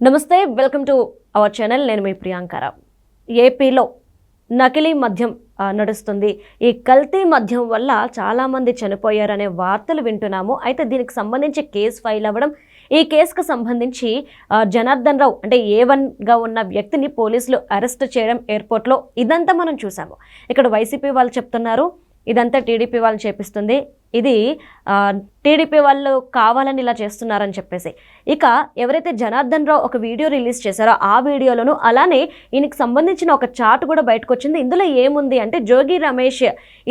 నమస్తే welcome to our channel. నేను మీ ప్రియాంకరావు ఏపీలో నకిలీ మద్యం నడుస్తుంది. ఈ కల్తీ మద్యం వల్ల చాలామంది చనిపోయారనే వార్తలు వింటున్నాము. అయితే దీనికి సంబంధించి కేసు ఫైల్ అవ్వడం ఈ కేసుకు సంబంధించి జనార్దన్ రావు అంటే ఏ వన్గా ఉన్న వ్యక్తిని పోలీసులు అరెస్ట్ చేయడం ఎయిర్పోర్ట్లో ఇదంతా మనం చూసాము ఇక్కడ వైసీపీ వాళ్ళు చెప్తున్నారు ఇదంతా టీడీపీ వాళ్ళు చేపిస్తుంది. ఇది టీడీపీ వాళ్ళు కావాలని ఇలా చేస్తున్నారని చెప్పేసి. ఇక ఎవరైతే జనార్దన్ రావు ఒక వీడియో రిలీజ్ చేశారో ఆ వీడియోలోను అలానే ఈయనకి సంబంధించిన ఒక చార్ట్ కూడా బయటకు వచ్చింది ఇందులో ఏముంది అంటే జోగి రమేష్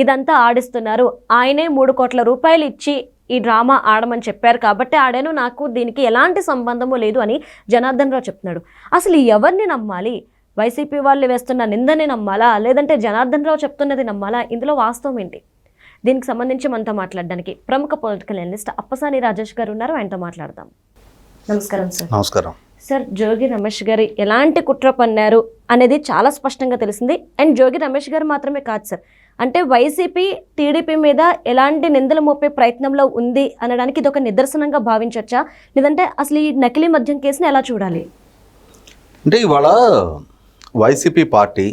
ఇదంతా ఆడిస్తున్నారు. ఆయనే మూడు కోట్ల రూపాయలు ఇచ్చి ఈ డ్రామా ఆడమని చెప్పారు కాబట్టి ఆడాను నాకు దీనికి ఎలాంటి సంబంధము లేదు అని జనార్దన్ రావు చెప్తున్నాడు. అసలు ఎవరిని నమ్మాలి? వైసీపీ వాళ్ళు వేస్తున్న నిందని నమ్మాలా? లేదంటే జనార్దన్ రావు చెప్తున్నది నమ్మాలా? ఇందులో వాస్తవం ఏంటి? దీనికి సంబంధించి మనతో మాట్లాడడానికి ప్రముఖ పొలిటికల్ అనలిస్ట్ అప్పసాని రాజేష్ గారు ఉన్నారు. ఆయనతో మాట్లాడదాం. నమస్కారం సార్ నమస్కారం. సార్ జోగి రమేష్ గారు ఎలాంటి కుట్ర పన్నారు అనేది చాలా స్పష్టంగా తెలిసింది. అండ్ జోగి రమేష్ గారు మాత్రమే కాదు సార్ అంటే వైసీపీ టీడీపీ మీద ఎలాంటి నిందలు మోపే ప్రయత్నంలో ఉంది అనడానికి ఇది ఒక నిదర్శనంగా భావించవచ్చా? లేదంటే అసలు ఈ నకిలీ మద్యం కేసుని ఎలా చూడాలి? అంటే ఇవాళ వైసీపీ పార్టీ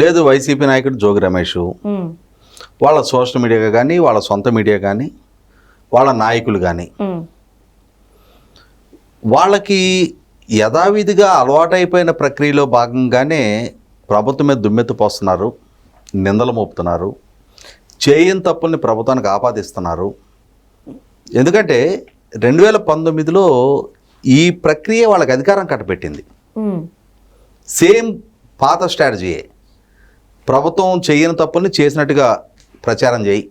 లేదు వైసీపీ నాయకుడు జోగి రమేష్ వాళ్ళ సోషల్ మీడియా కానీ వాళ్ళ సొంత మీడియా కానీ వాళ్ళ నాయకులు కానీ వాళ్ళకి యథావిధిగా అలవాటైపోయిన ప్రక్రియలో భాగంగానే ప్రభుత్వం మీద దుమ్మెత్తి పోస్తున్నారు నిందలు మోపుతున్నారు చేయని తప్పుల్ని ప్రభుత్వానికి ఆపాదిస్తున్నారు. ఎందుకంటే రెండు వేల పంతొమ్మిదిలో ఈ ప్రక్రియ వాళ్ళకి అధికారం కట్టబెట్టింది. సేమ్ పాత స్ట్రాటజీయే. ప్రభుత్వం చేయని తప్పుల్ని చేసినట్టుగా ప్రచారం చేయి.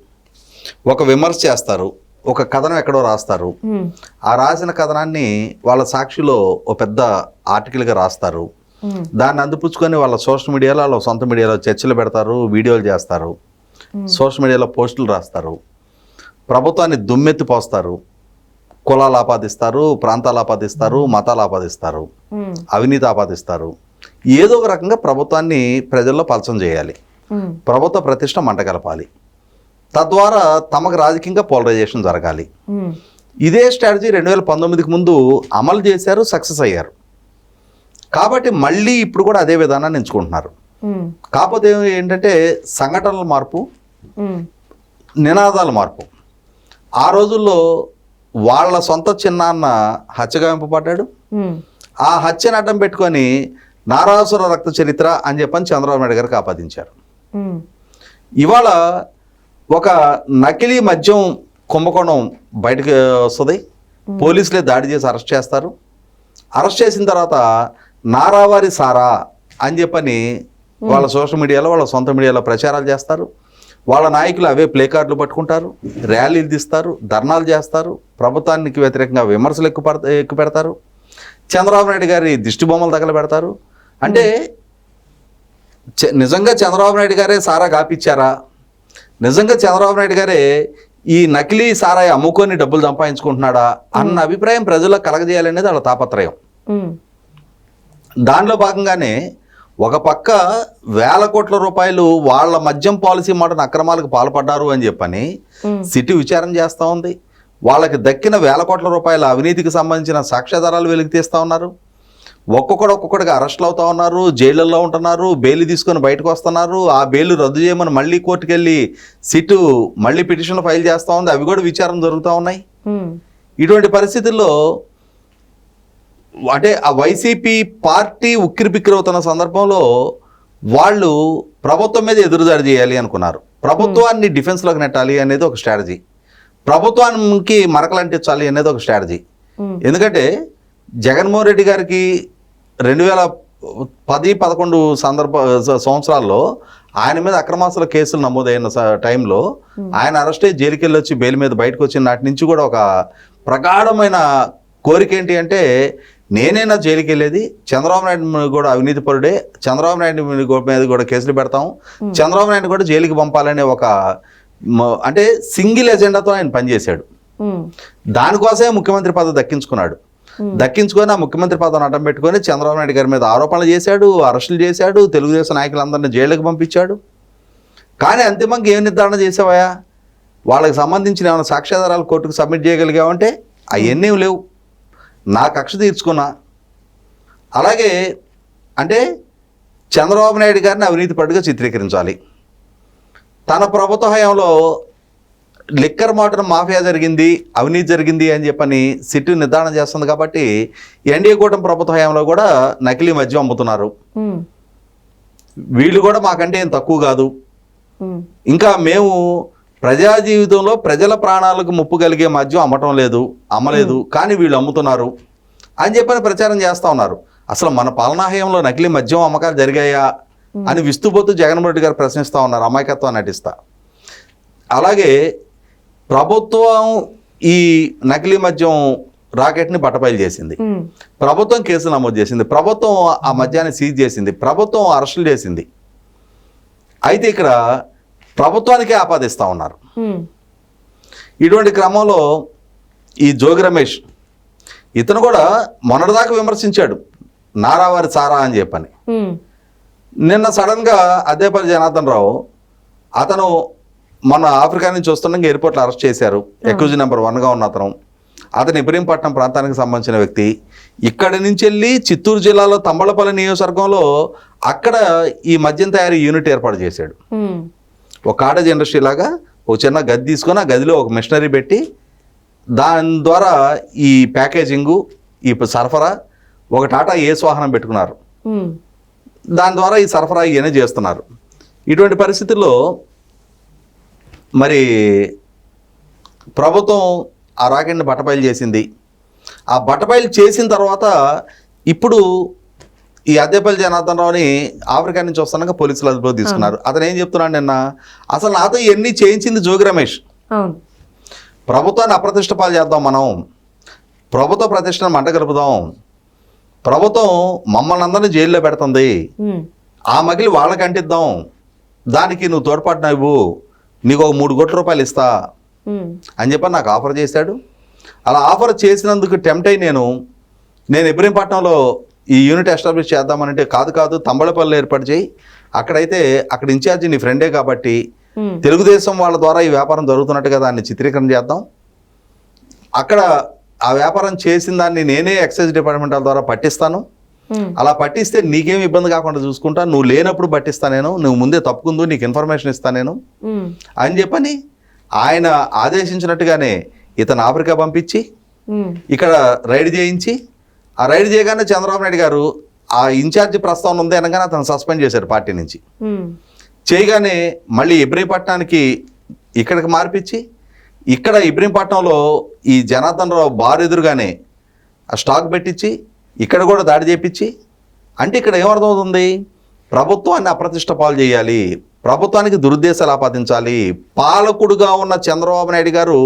ఒక విమర్శ చేస్తారు ఒక కథనం ఎక్కడో రాస్తారు. ఆ రాసిన కథనాన్ని వాళ్ళ సాక్షిలో ఒక పెద్ద ఆర్టికల్గా రాస్తారు. దాన్ని అందిపుచ్చుకొని వాళ్ళ సోషల్ మీడియాలో వాళ్ళ సొంత మీడియాలో చర్చలు పెడతారు వీడియోలు చేస్తారు. సోషల్ మీడియాలో పోస్టులు రాస్తారు. ప్రభుత్వాన్ని దుమ్మెత్తి పోస్తారు. కులాలు ఆపాదిస్తారు ప్రాంతాలు ఆపాదిస్తారు మతాలు ఆపాదిస్తారు. అవినీతి ఆపాదిస్తారు. ఏదో ఒక రకంగా ప్రభుత్వాన్ని ప్రజల్లో పలచం చేయాలి. ప్రభుత్వ ప్రతిష్ట మంటగలపాలి తద్వారా తమకు రాజకీయంగా పోలరైజేషన్ జరగాలి. ఇదే స్ట్రాటజీ రెండు వేల పంతొమ్మిదికి ముందు అమలు చేశారు సక్సెస్ అయ్యారు. కాబట్టి మళ్ళీ ఇప్పుడు కూడా అదే విధానాన్ని ఎంచుకుంటున్నారు. కాకపోతే ఏంటంటే సంఘటనల మార్పు నినాదాల మార్పు. ఆ రోజుల్లో వాళ్ళ సొంత చిన్నాన్న హత్యగావింపబడ్డాడు ఉమ్, ఆ హత్యను అడ్డం పెట్టుకొని నారాసుర రక్త చరిత్ర అని చెప్పని చంద్రబాబు నాయుడు గారికి ఆపాదించారు ఇవాళ ఒక నకిలీ మద్యం కుంభకోణం బయటకు వస్తుంది. పోలీసులే దాడి చేసి అరెస్ట్ చేస్తారు. అరెస్ట్ చేసిన తర్వాత నారావారి సారా అని చెప్పని వాళ్ళ సోషల్ మీడియాలో వాళ్ళ సొంత మీడియాలో ప్రచారాలు చేస్తారు. వాళ్ళ నాయకులు అవే ప్లే కార్డులు పట్టుకుంటారు ర్యాలీలు తీస్తారు ధర్నాలు చేస్తారు ప్రభుత్వానికి వ్యతిరేకంగా విమర్శలు ఎక్కువ ఎక్కువ పెడతారు. చంద్రబాబు నాయుడు గారి దిష్టి బొమ్మలు తగలబెడతారు. అంటే నిజంగా చంద్రబాబు నాయుడు గారే సారా కాపిచ్చారా? నిజంగా చంద్రబాబు నాయుడు గారే ఈ నకిలీ సారాయి అమ్ముకొని డబ్బులు సంపాదించుకుంటున్నాడా అన్న అభిప్రాయం ప్రజల్లో కలగజేయాలనేది వాళ్ళ తాపత్రయం. దానిలో భాగంగానే ఒక పక్క వేల కోట్ల రూపాయలు వాళ్ళ మద్యం పాలసీ మాట అక్రమాలకు పాల్పడ్డారు అని చెప్పని సిటీ విచారణ చేస్తూ ఉంది. వాళ్ళకి దక్కిన వేల కోట్ల రూపాయల అవినీతికి సంబంధించిన సాక్ష్యాధారాలు వెలికి తీస్తూ ఉన్నారు. ఒక్కొక్కడు ఒక్కొక్కడిగా అరెస్టులు అవుతా ఉన్నారు జైళ్ళల్లో ఉంటున్నారు బెయిల్ తీసుకొని బయటకు వస్తున్నారు. ఆ బెయిల్ రద్దు చేయమని మళ్ళీ కోర్టుకు వెళ్ళి సిట్ మళ్ళీ పిటిషన్లు ఫైల్ చేస్తూ ఉంది. అవి కూడా విచారణ జరుగుతూ ఉన్నాయి. ఇటువంటి పరిస్థితుల్లో అంటే ఆ వైసీపీ పార్టీ ఉక్కిరి బిక్కిరి అవుతున్న సందర్భంలో వాళ్ళు ప్రభుత్వం మీద ఎదురుదాడి చేయాలి అనుకున్నారు. ప్రభుత్వాన్ని డిఫెన్స్లోకి నెట్టాలి అనేది ఒక స్ట్రాటజీ. ప్రభుత్వానికి మరకలు అంటించాలి అనేది ఒక స్ట్రాటజీ. ఎందుకంటే జగన్మోహన్ రెడ్డి గారికి రెండు వేల పది పదకొండు సందర్భ సంవత్సరాల్లో ఆయన మీద అక్రమాస్తుల కేసులు నమోదైన స- టైంలో ఆయన అరెస్ట్ అయ్యి జైలుకి వెళ్ళి వచ్చి బెయిల్ మీద బయటకు వచ్చిన నాటి నుంచి కూడా ఒక ప్రగాఢమైన కోరిక ఏంటి అంటే నేనైనా జైలుకి వెళ్ళేది చంద్రబాబు నాయుడు కూడా అవినీతి పరుడే చంద్రబాబు నాయుడు మీద కూడా- కేసులు పెడతాం. చంద్రబాబు నాయుడు కూడా జైలుకి పంపాలనే ఒక అంటే సింగిల్ ఎజెండాతో ఆయన పనిచేశాడు. దానికోసమే ముఖ్యమంత్రి పదవి దక్కించుకున్నాడు. Hmm. దక్కించుకొని ఆ ముఖ్యమంత్రి పదవిని అడ్డం పెట్టుకొని చంద్రబాబు నాయుడు గారి మీద ఆరోపణలు చేశాడు అరెస్టులు చేశాడు తెలుగుదేశం నాయకులందరినీ జైలుకి పంపించాడు. కానీ అంతిమంగా ఏం నిర్ధారణ చేసావయా వాళ్ళకి సంబంధించిన ఏమైనా సాక్ష్యాధారాలు కోర్టుకు సబ్మిట్ చేయగలిగామంటే అవన్నీ లేవు. నా కక్ష తీర్చుకున్నా. అలాగే అంటే చంద్రబాబు నాయుడు గారిని అవినీతి పట్టుగా చిత్రీకరించాలి. తన ప్రభుత్వ హయాంలో లిక్కర్ మోటార్ మాఫియా జరిగింది అవినీతి జరిగింది అని చెప్పని సిట్టు నిర్ధారణ చేస్తుంది కాబట్టి ఎన్డీఏ కూటమి ప్రభుత్వ హయాంలో కూడా నకిలీ మద్యం అమ్ముతున్నారు. వీళ్ళు కూడా మాకంటే ఏం తక్కువ కాదు. ఇంకా మేము ప్రజా జీవితంలో ప్రజల ప్రాణాలకు ముప్పు కలిగే మద్యం అమ్మటం లేదు అమ్మలేదు కానీ వీళ్ళు అమ్ముతున్నారు అని చెప్పని ప్రచారం చేస్తూ ఉన్నారు. అసలు మన పాలనాహయంలో నకిలీ మద్యం అమ్మకాలు జరిగాయా అని విస్తుపోతూ జగన్మోహన్ రెడ్డి గారు ప్రశ్నిస్తూ ఉన్నారు అమాయకత్వం నటిస్తా అలాగే ప్రభుత్వం ఈ నకిలీ మద్యం రాకెట్ని బట్టబయలు చేసింది. ప్రభుత్వం కేసు నమోదు చేసింది. ప్రభుత్వం ఆ మద్యాన్ని సీజ్ చేసింది. ప్రభుత్వం అరెస్టులు చేసింది. అయితే ఇక్కడ ప్రభుత్వానికే ఆపాదిస్తూ ఉన్నారు. ఇటువంటి క్రమంలో ఈ జోగి రమేష్ ఇతను కూడా మొన్నటిదాకా విమర్శించాడు. నారావారి సారా అని చెప్పని. నిన్న సడన్గా అద్దేపల్లి జనార్దన్ రావు అతను మన ఆఫ్రికా నుంచి వస్తుండగా ఎయిర్పోర్ట్లో అరెస్ట్ చేశారు. ఎక్యూజ్ నెంబర్ వన్గా ఉన్న అతను. అతను ఇబ్రహీంపట్నం ప్రాంతానికి సంబంధించిన వ్యక్తి. ఇక్కడి నుంచి వెళ్ళి చిత్తూరు జిల్లాలో తంబళపల్లి నియోజకవర్గంలో అక్కడ ఈ మద్యం తయారీ యూనిట్ ఏర్పాటు చేశాడు. ఒక కాటేజ్ ఇండస్ట్రీ లాగా ఒక చిన్న గది తీసుకొని ఆ గదిలో ఒక మిషనరీ పెట్టి దాని ద్వారా ఈ ప్యాకేజింగు ఈ సరఫరా ఒక టాటా ఏస్ వాహనం పెట్టుకున్నారు. దాని ద్వారా ఈ సరఫరా ఇవన్నీ చేస్తున్నారు. ఇటువంటి పరిస్థితుల్లో మరి ప్రభుత్వం ఆ రాకెట్ని బట్టబయలు చేసింది. ఆ బట్టబయలు చేసిన తర్వాత ఇప్పుడు ఈ అద్దెపల్లి జనార్దన్ రావుని ఆఫ్రికా నుంచి వస్తున్నాక పోలీసులు అదుపులో తీసుకున్నారు. అతను ఏం చెప్తున్నాడు నిన్న? అసలు నాతో ఇవన్నీ చేయించింది జోగి రమేష్? ప్రభుత్వాన్ని అప్రతిష్ట పాలు చేద్దాం మనం. ప్రభుత్వ ప్రతిష్టను మంట గలుపుదాం ప్రభుత్వం మమ్మల్ని అందరినీ జైల్లో పెడుతుంది. ఆ మగిలి వాళ్ళకి అంటిద్దాం దానికి నువ్వు తోడ్పాటు ఇవ్వు. నీకు ఒక మూడు కోట్ల రూపాయలు ఇస్తా అని చెప్పి నాకు ఆఫర్ చేశాడు. అలా ఆఫర్ చేసినందుకు టెంప్ట్ అయి నేను నేను ఇబ్రహీంపట్నంలో ఈ యూనిట్ ఎస్టాబ్లిష్ చేద్దామనంటే కాదు కాదు తంబళపల్లి ఏర్పాటు చేయి. అక్కడైతే అక్కడ ఇన్ఛార్జి నీ ఫ్రెండే కాబట్టి తెలుగుదేశం వాళ్ళ ద్వారా ఈ వ్యాపారం జరుగుతున్నట్టుగా దాన్ని చిత్రీకరణ చేద్దాం. అక్కడ ఆ వ్యాపారం చేసిన దాన్ని నేనే ఎక్సైజ్ డిపార్ట్మెంట్ ద్వారా పట్టిస్తాను. అలా పట్టిస్తే నీకేం ఇబ్బంది కాకుండా చూసుకుంటా నువ్వు లేనప్పుడు పట్టిస్తా నేను నువ్వు ముందే తప్పుకుందు నీకు ఇన్ఫర్మేషన్ ఇస్తా నేను. ఉమ్, అని చెప్పని ఆయన ఆదేశించినట్టుగానే ఇతను ఆఫ్రికా పంపించి ఉమ్, ఇక్కడ రైడ్ చేయించి ఆ రైడ్ చేయగానే చంద్రబాబు నాయుడు గారు ఆ ఇన్ఛార్జి ప్రస్తావన ఉంది అనగానే అతను సస్పెండ్ చేశారు పార్టీ నుంచి. చేయగానే మళ్ళీ ఇబ్రహీంపట్నానికి ఇక్కడికి మార్పిచ్చి ఇక్కడ ఇబ్రహీంపట్నంలో ఈ జనార్దన్ రావు బార్ ఎదురుగానే స్టాక్ పెట్టించి ఇక్కడ కూడా దాడి చేపించి అంటే ఇక్కడ ఏమర్థమవుతుంది? ప్రభుత్వాన్ని అప్రతిష్ట పాలు చేయాలి ప్రభుత్వానికి దురుద్దేశాలు ఆపాదించాలి. పాలకుడుగా ఉన్న చంద్రబాబు నాయుడు గారు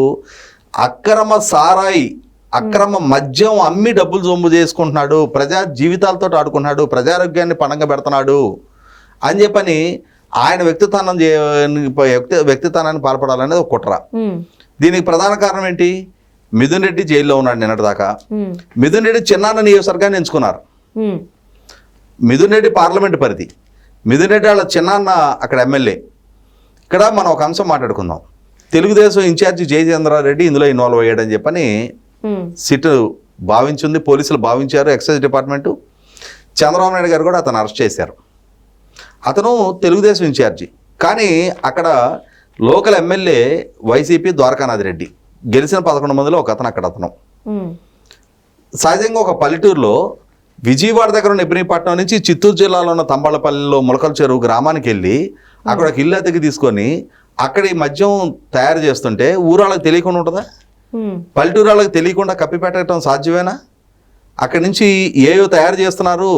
అక్రమ సారాయి అక్రమ మద్యం అమ్మి డబ్బులు జొమ్ము చేసుకుంటున్నాడు ప్రజా జీవితాలతో ఆడుకుంటున్నాడు ప్రజారోగ్యాన్ని పణంగా పెడుతున్నాడు అని చెప్పని ఆయన వ్యక్తిత్వాన్ని చే వ్యక్తి వ్యక్తిత్వాన్ని పాల్పడాలనేది ఒక కుట్ర. దీనికి ప్రధాన కారణం ఏంటి? మిథున్ రెడ్డి జైల్లో ఉన్నాడు నిన్నటిదాకా. ఉమ్, మిథున్ రెడ్డి చిన్నాన్న నియోజకవర్గాన్ని ఎంచుకున్నారు. మిథున్ రెడ్డి పార్లమెంట్ పరిధి. మిథున్ రెడ్డి వాళ్ళ చిన్నాన్న అక్కడ ఎమ్మెల్యే. ఇక్కడ మనం ఒక అంశం మాట్లాడుకుందాం. తెలుగుదేశం ఇన్ఛార్జి జయచంద్రారెడ్డి ఇందులో ఇన్వాల్వ్ అయ్యాడని చెప్పని సిట్ భావించింది పోలీసులు భావించారు ఎక్సైజ్ డిపార్ట్మెంటు. చంద్రబాబు నాయుడు గారు కూడా అతను అరెస్ట్ చేశారు. అతను తెలుగుదేశం ఇన్ఛార్జి. కానీ అక్కడ లోకల్ ఎమ్మెల్యే వైసీపీ ద్వారకానాథ్ రెడ్డి. గెలిచిన పదకొండు మందిలో ఒక అతను అక్కడ అతను. సహజంగా ఒక పల్లెటూరులో విజయవాడ దగ్గర ఉన్న ఇబ్రహీంపట్నం నుంచి చిత్తూరు జిల్లాలో ఉన్న తంబాలపల్లిలో ములకల చెరువు గ్రామానికి వెళ్ళి అక్కడ ఒక ఇల్లు అద్దెకి తీసుకొని అక్కడ ఈ మద్యం తయారు చేస్తుంటే ఊరాళ్ళకి తెలియకుండా ఉంటుందా? ఉమ్, పల్లెటూరు వాళ్ళకి తెలియకుండా కప్పిపెట్టడం సాధ్యమేనా? అక్కడి నుంచి ఏయో తయారు చేస్తున్నారు.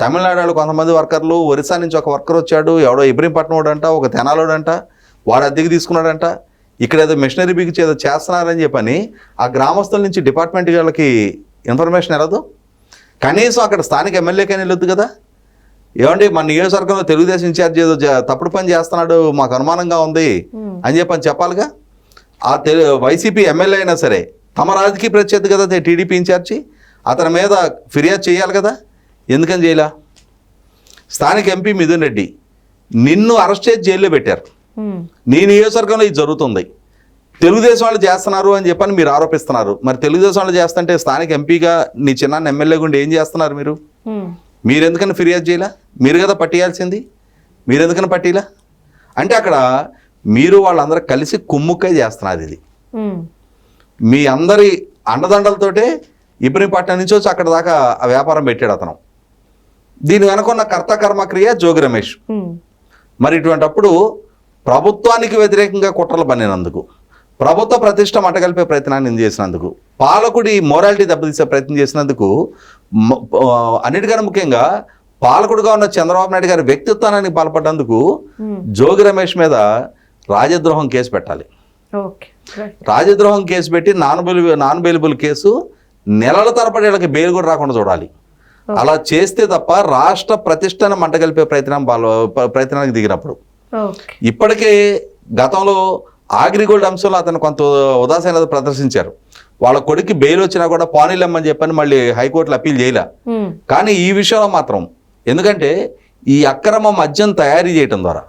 తమిళనాడు వాళ్ళు కొంతమంది వర్కర్లు ఒరిస్సా నుంచి ఒక వర్కర్ వచ్చాడు. ఎవడో ఇబ్రహీంపట్నం వాడంట ఒక తెనాలోడంట వాడు అద్దెకి తీసుకున్నాడంట. ఇక్కడ ఏదో మిషనరీ బిగించి ఏదో చేస్తున్నారని చెప్పని ఆ గ్రామస్తుల నుంచి డిపార్ట్మెంట్ వాళ్ళకి ఇన్ఫర్మేషన్ ఎరదు కనీసం అక్కడ స్థానిక ఎమ్మెల్యేకైనా వెళ్ళొద్దు కదా? ఏమండి మన నియోజకవర్గంలో తెలుగుదేశం ఇన్ఛార్జ్ ఏదో తప్పుడు పని చేస్తున్నాడు మాకు అనుమానంగా ఉంది అని చెప్పని చెప్పాలిగా? ఆ తెలు వైసీపీ ఎమ్మెల్యే అయినా సరే తమ రాజకీయ ప్రత్యర్థి కదా టీడీపీ ఇన్ఛార్జి? అతని మీద ఫిర్యాదు చేయాలి కదా? ఎందుకని చేయలా? స్థానిక ఎంపీ మిథున్ రెడ్డి నిన్ను అరెస్ట్ చేసి జైల్లో పెట్టారు. నీ నియోజకవర్గంలో ఇది జరుగుతుంది? తెలుగుదేశం వాళ్ళు చేస్తున్నారు అని చెప్పని మీరు ఆరోపిస్తున్నారు. మరి తెలుగుదేశం వాళ్ళు చేస్తుంటే స్థానిక ఎంపీగా నీ చిన్న ఎమ్మెల్యే గుండి ఏం చేస్తున్నారు మీరు? మీరు ఎందుకని ఫిర్యాదు చేయలా? మీరు కదా పట్టియాల్సింది. మీరు ఎందుకని పట్టిలా? అంటే అక్కడ మీరు వాళ్ళందరూ కలిసి కుమ్ముక్కై చేస్తున్నారు ఇది. మీ అందరి అండదండలతోటే ఇబ్రహీంపట్నం నుంచి వచ్చి అక్కడ దాకా ఆ వ్యాపారం పెట్టాడు అతను. దీని వెనకున్న కర్త కర్మక్రియ జోగి రమేష్. మరి ఇటువంటప్పుడు ప్రభుత్వానికి వ్యతిరేకంగా కుట్రలు పన్నినందుకు ప్రభుత్వ ప్రతిష్ట మంటగలిపే ప్రయత్నాన్ని చేసినందుకు పాలకుడి మోరాలిటీ దెబ్బతీసే ప్రయత్నం చేసినందుకు అన్నిటికన్నా ముఖ్యంగా పాలకుడిగా ఉన్న చంద్రబాబు నాయుడు గారి వ్యక్తిత్వానికి పాల్పడ్డందుకు ఉమ్, జోగి రమేష్ మీద రాజద్రోహం కేసు పెట్టాలి. రాజద్రోహం కేసు పెట్టి non bail non bailable case నెలల తరబడి వీళ్ళకి బెయిల్ కూడా రాకుండా చూడాలి. అలా చేస్తే తప్ప రాష్ట్ర ప్రతిష్టను మంటగలిపే ప్రయత్నం ప్రయత్నానికి దిగినప్పుడు ఇప్పటికే గతంలో ఆగ్రిగోల్డ్ అంశంలో అతను కొంత ఉదాసీనత ప్రదర్శించారు. వాళ్ళ కొడుకు బెయిల్ వచ్చినా కూడా పానీలమ్మని చెప్పని మళ్ళీ హైకోర్టులో అప్పీల్ చేయలే. కానీ ఈ విషయంలో మాత్రం ఎందుకంటే ఈ అక్రమ మద్యం తయారీ చేయటం ద్వారా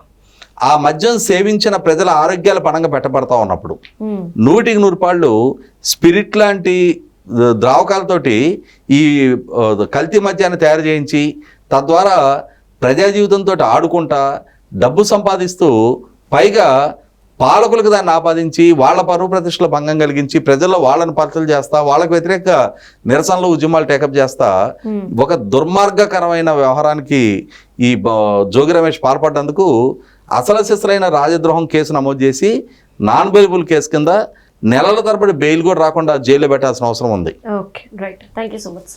ఆ మద్యం సేవించిన ప్రజల ఆరోగ్యాలు పణంగా పెట్టబడతా ఉన్నప్పుడు నూటికి నూరు పాళ్ళు స్పిరిట్ లాంటి ద్రావకాలతోటి ఈ కల్తీ మద్యాన్ని తయారు చేయించి తద్వారా ప్రజా జీవితంతో ఆడుకుంటా డబ్బు సంపాదిస్తూ పైగా పాలకులకు దాన్ని ఆపాదించి వాళ్ళ పరువు ప్రతిష్టల భంగం కలిగించి ప్రజల్లో వాళ్ళని పరచలు చేస్తా వాళ్ళకు వ్యతిరేక నిరసనలు ఉద్యమాలు టేకప్ చేస్తా. ఒక దుర్మార్గకరమైన వ్యవహారానికి ఈ జోగి రమేష్ పాల్పడ్డందుకు అసలు సిసలైన రాజద్రోహం కేసు నమోదు చేసి నాన్ బెయిలబుల్ కేసు కింద నెలల తరబడి బెయిల్ కూడా రాకుండా జైల్లో పెట్టాల్సిన అవసరం ఉంది. Okay right. Thank so much.